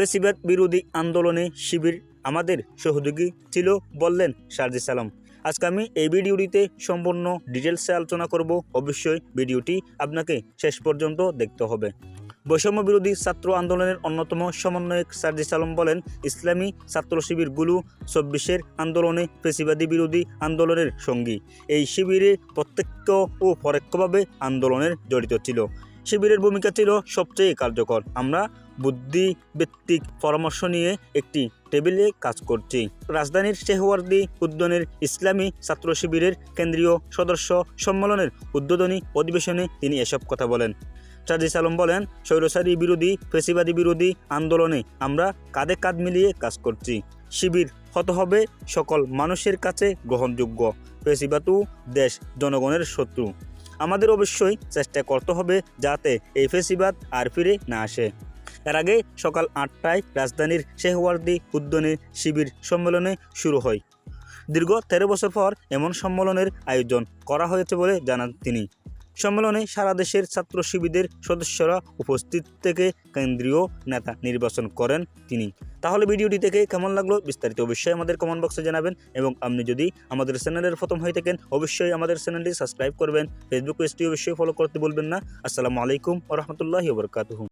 ফেসিবাদ বিরোধী আন্দোলনে শিবির আমাদের সহযোগী ছিল বললেন সারজি সালাম আজকে আমি এই ভিডিওটিতে সম্পূর্ণ ডিটেলসে আলোচনা করব। অবশ্যই ভিডিওটি আপনাকে শেষ পর্যন্ত দেখতে হবে। বৈষম্য বিরোধী ছাত্র আন্দোলনের অন্যতম সমন্বয়ক সারজি সালাম বলেন, ইসলামী ছাত্র শিবিরগুলো চব্বিশের আন্দোলনে ফেসিবাদী বিরোধী আন্দোলনের সঙ্গী। এই শিবিরে প্রত্যক্ষ ও পরোক্ষভাবে আন্দোলনের জড়িত ছিল। শিবিরের ভূমিকা ছিল সবচেয়ে কার্যকর। আমরা বুদ্ধিভিত্তিক পরামর্শ নিয়ে একটি টেবিলে কাজ করছি। রাজধানীর শেহওয়ার্দী উদ্যানের ইসলামী ছাত্র শিবিরের কেন্দ্রীয় সদস্য সম্মেলনের উদ্বোধনী অধিবেশনে তিনি এসব কথা বলেন। সাজিস আলম বলেন স্বৈরচারী বিরোধী, ফেসিবাদী বিরোধী আন্দোলনে আমরা কাঁধে কাঁধ মিলিয়ে কাজ করছি। শিবির হত হবে সকল মানুষের কাছে গ্রহণযোগ্য। ফেসিবাদও দেশ জনগণের শত্রু। আমাদের অবশ্যই চেষ্টা করতে হবে যাতে এই ফেসিবাদ আর ফিরে না আসে। এর আগে সকাল আটটায় রাজধানীর শেহওয়ার্দী উদ্যানে শিবির সম্মেলনে শুরু হয়। দীর্ঘ তেরো বছর পর এমন সম্মেলনের আয়োজন করা হয়েছে বলে জানান তিনি। সম্মেলনে সারা দেশের ছাত্র শিবিরের সদস্যরা উপস্থিত থেকে কেন্দ্রীয় নেতা নির্বাচন করেন তিনি। তাহলে ভিডিওটি থেকে কেমন লাগল বিস্তারিত অবশ্যই আমাদের কমেন্ট বক্সে জানাবেন এবং আপনি যদি আমাদের চ্যানেলের প্রথম হয়ে থাকেন, অবশ্যই আমাদের চ্যানেলটি সাবস্ক্রাইব করবেন। ফেসবুক পেজটি অবশ্যই ফলো করতে বলবেন না। আসসালামু আলাইকুম রহমতুল্লাহি বরকাতুহু।